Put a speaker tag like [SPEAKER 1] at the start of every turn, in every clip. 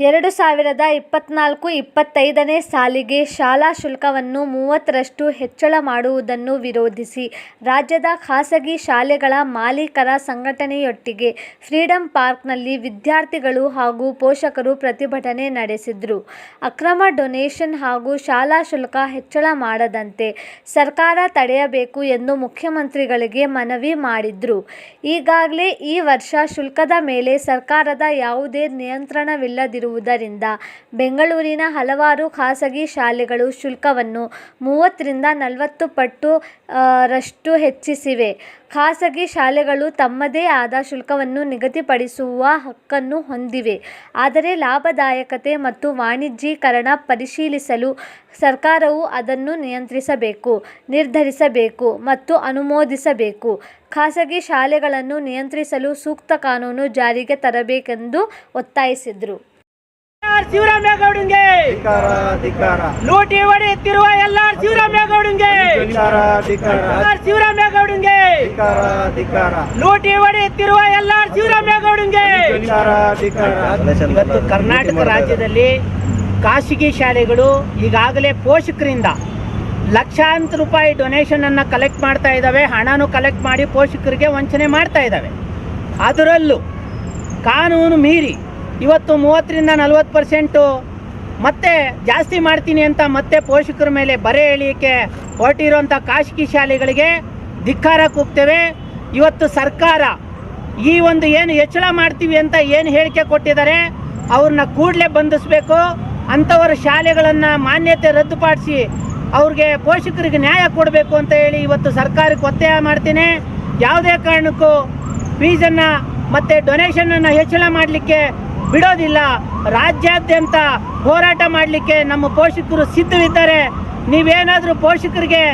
[SPEAKER 1] ಎರಡು ಸಾವಿರದ ಇಪ್ಪತ್ನಾಲ್ಕು ಇಪ್ಪತ್ತೈದನೇ ಸಾಲಿಗೆ ಶಾಲಾ ಶುಲ್ಕವನ್ನು ಮೂವತ್ತರಷ್ಟು ಹೆಚ್ಚಳ ಮಾಡುವುದನ್ನು ವಿರೋಧಿಸಿ ರಾಜ್ಯದ ಖಾಸಗಿ ಶಾಲೆಗಳ ಮಾಲೀಕರ ಸಂಘಟನೆಯೊಟ್ಟಿಗೆ ಫ್ರೀಡಂ ಪಾರ್ಕ್ನಲ್ಲಿ ವಿದ್ಯಾರ್ಥಿಗಳು ಹಾಗೂ ಪೋಷಕರು ಪ್ರತಿಭಟನೆ ನಡೆಸಿದ್ರು. ಅಕ್ರಮ ಡೊನೇಷನ್ ಹಾಗೂ ಶಾಲಾ ಶುಲ್ಕ ಹೆಚ್ಚಳ ಮಾಡದಂತೆ ಸರ್ಕಾರ ತಡೆಯಬೇಕು ಎಂದು ಮುಖ್ಯಮಂತ್ರಿಗಳಿಗೆ ಮನವಿ ಮಾಡಿದ್ರು. ಈಗಾಗಲೇ ಈ ವರ್ಷ ಶುಲ್ಕದ ಮೇಲೆ ಸರ್ಕಾರದ ಯಾವುದೇ ನಿಯಂತ್ರಣವಿಲ್ಲದಿರುವುದರಿಂದ ಬೆಂಗಳೂರಿನ ಹಲವಾರು ಖಾಸಗಿ ಶಾಲೆಗಳು ಶುಲ್ಕವನ್ನು ಮೂವತ್ತರಿಂದ ನಲವತ್ತು ಪಟ್ಟು ರಷ್ಟು ಹೆಚ್ಚಿಸಿವೆ. ಖಾಸಗಿ ಶಾಲೆಗಳು ತಮ್ಮದೇ ಆದ ಶುಲ್ಕವನ್ನು ನಿಗದಿಪಡಿಸುವ ಹಕ್ಕನ್ನು ಹೊಂದಿವೆ. ಆದರೆ ಲಾಭದಾಯಕತೆ ಮತ್ತು ವಾಣಿಜ್ಯೀಕರಣ ಪರಿಶೀಲಿಸಲು ಸರ್ಕಾರವು ಅದನ್ನು ನಿಯಂತ್ರಿಸಬೇಕು, ನಿರ್ಧರಿಸಬೇಕು ಮತ್ತು ಅನುಮೋದಿಸಬೇಕು. ಖಾಸಗಿ ಶಾಲೆಗಳನ್ನು ನಿಯಂತ್ರಿಸಲು ಸೂಕ್ತ ಕಾನೂನು ಜಾರಿಗೆ ತರಬೇಕೆಂದು ಒತ್ತಾಯಿಸಿದ್ರು.
[SPEAKER 2] ಎಲ್ಆರ್ ಶಿವರಾಮೇಗೌಡಂಗೆ. ಲೂಟಿ ಹೊಡೆಯುತ್ತಿರುವ
[SPEAKER 3] ಎತ್ತಿರುವ
[SPEAKER 2] ಎಲ್ಲಾರ್ ಶಿವರಾಮೇಗೌಡಂಗೆ.
[SPEAKER 3] ಧಿಕ್ಕಾರ
[SPEAKER 2] ಲೂಟಿ ಹೊಡೆಯುತ್ತಿರುವ ಎತ್ತಿರುವ ಶಿವರಾಮೇಗೌಡಂಗೆ. ಇವತ್ತು ಕರ್ನಾಟಕ ರಾಜ್ಯದಲ್ಲಿ ಖಾಸಗಿ ಶಾಲೆಗಳು ಈಗಾಗಲೇ ಪೋಷಕರಿಂದ ಲಕ್ಷಾಂತರ ರೂಪಾಯಿ ಡೊನೇಷನ್ ಅನ್ನ ಕಲೆಕ್ಟ್ ಮಾಡ್ತಾ ಇದ್ದಾವೆ ಹಣನೂ ಕಲೆಕ್ಟ್ ಮಾಡಿ ಪೋಷಕರಿಗೆ ವಂಚನೆ ಮಾಡ್ತಾ ಇದ್ದಾವೆ ಅದರಲ್ಲೂ ಕಾನೂನು ಮೀರಿ ಇವತ್ತು ಮೂವತ್ತರಿಂದ ನಲ್ವತ್ತು ಪರ್ಸೆಂಟು ಮತ್ತೆ ಜಾಸ್ತಿ ಮಾಡ್ತೀನಿ ಅಂತ ಮತ್ತೆ ಪೋಷಕರ ಮೇಲೆ ಬರೆ ಎಳಿಯಕ್ಕೆ ಹೊರಟಿರುವಂಥ ಖಾಸಗಿ ಶಾಲೆಗಳಿಗೆ ಧಿಕ್ಕಾರ ಕೂಗ್ತೇವೆ. ಇವತ್ತು ಸರ್ಕಾರ ಈ ಒಂದು ಏನು ಹೆಚ್ಚಳ ಮಾಡ್ತೀವಿ ಅಂತ ಏನು ಹೇಳಿಕೆ ಕೊಟ್ಟಿದ್ದಾರೆ, ಅವ್ರನ್ನ ಕೂಡಲೇ ಬಂಧಿಸಬೇಕು. ಅಂಥವರ ಶಾಲೆಗಳನ್ನು ಮಾನ್ಯತೆ ರದ್ದುಪಡಿಸಿ ಅವ್ರಿಗೆ ಪೋಷಕರಿಗೆ ನ್ಯಾಯ ಕೊಡಬೇಕು ಅಂತ ಹೇಳಿ ಇವತ್ತು ಸರ್ಕಾರಕ್ಕೆ ಒತ್ತಾಯ ಮಾಡ್ತೀನಿ. ಯಾವುದೇ ಕಾರಣಕ್ಕೂ ಫೀಸನ್ನು ಮತ್ತು ಡೊನೇಷನನ್ನು ಹೆಚ್ಚಳ ಮಾಡಲಿಕ್ಕೆ ಬಿಡೋದಿಲ್ಲ. ರಾಜ್ಯಾದ್ಯಂತ ಹೋರಾಟ ಮಾಡಲಿಕ್ಕೆ ನಮ್ಮ ಪೋಷಕರು ಸಿದ್ಧವಿದ್ದಾರೆ ನೀವೇನಾದರೂ ಪೋಷಕರಿಗೆ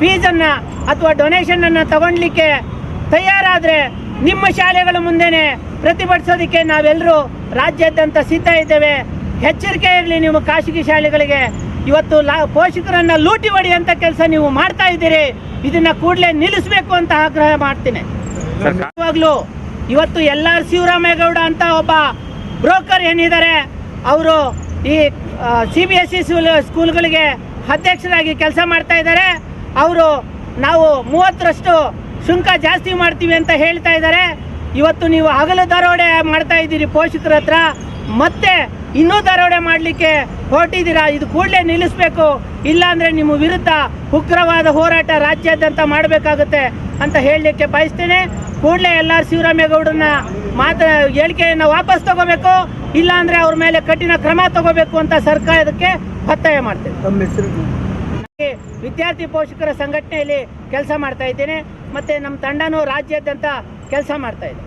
[SPEAKER 2] ಫೀಸನ್ನು ಅಥವಾ ಡೊನೇಷನನ್ನು ತಗೊಳ್ಲಿಕ್ಕೆ ತಯಾರಾದರೆ ನಿಮ್ಮ ಶಾಲೆಗಳ ಮುಂದೆನೆ ಪ್ರತಿಭಟಿಸೋದಕ್ಕೆ ನಾವೆಲ್ಲರೂ ರಾಜ್ಯಾದ್ಯಂತ ಸಿದ್ಧ ಇದ್ದೇವೆ. ಎಚ್ಚರಿಕೆ ಇರಲಿ ನೀವು ಖಾಸಗಿ ಶಾಲೆಗಳಿಗೆ. ಇವತ್ತು ಲಾ ಪೋಷಕರನ್ನು ಲೂಟಿ ಹೊಡೆಯುವಂಥ ಕೆಲಸ ನೀವು ಮಾಡ್ತಾ ಇದ್ದೀರಿ. ಇದನ್ನು ಕೂಡಲೇ ನಿಲ್ಲಿಸಬೇಕು ಅಂತ ಆಗ್ರಹ ಮಾಡ್ತೀನಿ. ಇವಾಗಲೂ ಇವತ್ತು ಎಲ್ ಆರ್ ಶಿವರಾಮೇಗೌಡ ಅಂತ ಒಬ್ಬ ಬ್ರೋಕರ್ ಏನಿದ್ದಾರೆ, ಅವರು ಈ ಸಿ ಬಿ ಎಸ್ ಸಿ ಸ್ಕೂಲ್ಗಳಿಗೆ ಅಧ್ಯಕ್ಷರಾಗಿ ಕೆಲಸ ಮಾಡ್ತಾ ಇದ್ದಾರೆ. ಅವರು ನಾವು ಮೂವತ್ತರಷ್ಟು ಶುಲ್ಕ ಜಾಸ್ತಿ ಮಾಡ್ತೀವಿ ಅಂತ ಹೇಳ್ತಾ ಇದ್ದಾರೆ. ಇವತ್ತು ನೀವು ಹಗಲು ದರೋಡೆ ಮಾಡ್ತಾ ಇದ್ದೀರಿ ಪೋಷಕರ ಹತ್ರ. ಮತ್ತೆ ಇನ್ನೂ ದರೋಡೆ ಮಾಡಲಿಕ್ಕೆ ಹೊರಟಿದ್ದೀರಾ? ಇದು ಕೂಡಲೇ ನಿಲ್ಲಿಸಬೇಕು. ಇಲ್ಲಾಂದರೆ ನಿಮ್ಮ ವಿರುದ್ಧ ಉಗ್ರವಾದ ಹೋರಾಟ ರಾಜ್ಯಾದ್ಯಂತ ಮಾಡಬೇಕಾಗುತ್ತೆ ಅಂತ ಹೇಳಲಿಕ್ಕೆ ಬಯಸ್ತೇನೆ. ಕೂಡಲೇ ಎಲ್ ಆರ್ ಮಾತ ಹೇಳಿಕೆಯನ್ನು ವಾಪಸ್ ತಗೋಬೇಕು ಇಲ್ಲಾಂದ್ರೆ ಅವ್ರ ಮೇಲೆ ಕಠಿಣ ಕ್ರಮ ತಗೋಬೇಕು ಅಂತ ಸರ್ಕಾರಕ್ಕೆ ಒತ್ತಾಯ ಹಾಗೆ ವಿದ್ಯಾರ್ಥಿ ಪೋಷಕರ ಸಂಘಟನೆಯಲ್ಲಿ ಕೆಲಸ ಮಾಡ್ತಾ ಇದ್ದೇನೆ. ಮತ್ತೆ ನಮ್ಮ ತಂಡನೂ ರಾಜ್ಯಾದ್ಯಂತ ಕೆಲಸ ಮಾಡ್ತಾ ಇದೆ.